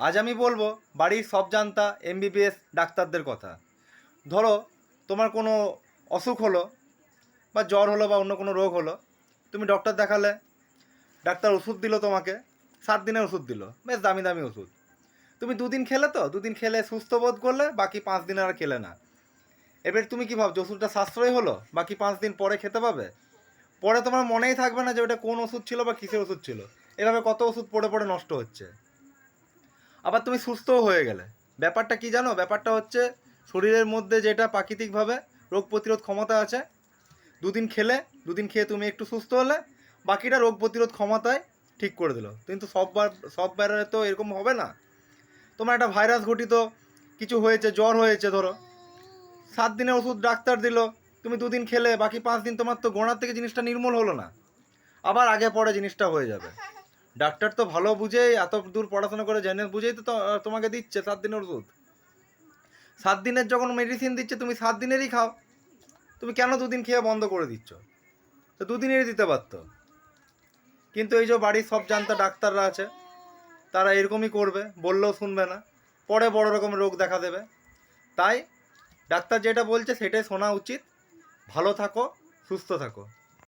আজ আমি বলব, বাড়ির সব জানতা এমবিবিএস ডাক্তারদের কথা। ধরো, তোমার কোনো অসুখ হলো, বা জ্বর হলো, বা অন্য কোনো রোগ হলো, তুমি ডক্টর দেখালে, ডাক্তার ওষুধ দিল তোমাকে, সাত দিনের ওষুধ দিল, বেশ দামি দামি ওষুধ। তুমি দুদিন খেলে তো, দুদিন খেলে সুস্থ বোধ করলে, বাকি পাঁচ দিন আর খেলে না। এবার তুমি কি ভাবছ, ওষুধটা সাশ্রয় হলো, বাকি পাঁচ দিন পরে খেতে পাবে? পরে তোমার মনেই থাকবে না যে ওটা কোন ওষুধ ছিল বা কিসের ওষুধ ছিল। এভাবে কত ওষুধ পড়ে পড়ে নষ্ট হচ্ছে। আবার তুমি সুস্থও হয়ে গেলে। ব্যাপারটা কি জানো? ব্যাপারটা হচ্ছে শরীরের মধ্যে যেটা প্রাকৃতিকভাবে রোগ প্রতিরোধ ক্ষমতা আছে, দুদিন খেলে, দুদিন খেয়ে তুমি একটু সুস্থ হলে, বাকিটা রোগ প্রতিরোধ ক্ষমতায় ঠিক করে দিল। কিন্তু সববার সব বেড়ারে তো এরকম হবে না। তোমার একটা ভাইরাস ঘটিত, কিছু হয়েছে, জ্বর হয়েছে ধরো। সাত দিনের ওষুধ ডাক্তার দিল, তুমি দুদিন খেলে, বাকি পাঁচ দিন তোমার তো গোড়ার থেকে জিনিসটা নির্মূল হলো না। আবার আগে পরে জিনিসটা হয়ে যাবে। ডাক্তার তো ভালো বুঝেই, এত দূর পড়াশোনা করে জেনে বুঝেই তো তো- তোমাকে দিচ্ছে সাত দিনের ওষুধ। সাত দিনের যখন মেডিসিন দিচ্ছে, তুমি সাত দিনেরই খাও। তুমি কেন দুদিন খেয়ে বন্ধ করে দিচ্ছ? তো দুদিনেরই দিতে পারতো। কিন্তু এই যে বাড়ির সব জানতা ডাক্তাররা আছে, তারা এরকমই করবে, বললেও শুনবে না। পরে বড় রকম রোগ দেখা দেবে। তাই ডাক্তার যেটা বলছে, সেটাই শোনা উচিত। ভালো থাকো, সুস্থ থাকো।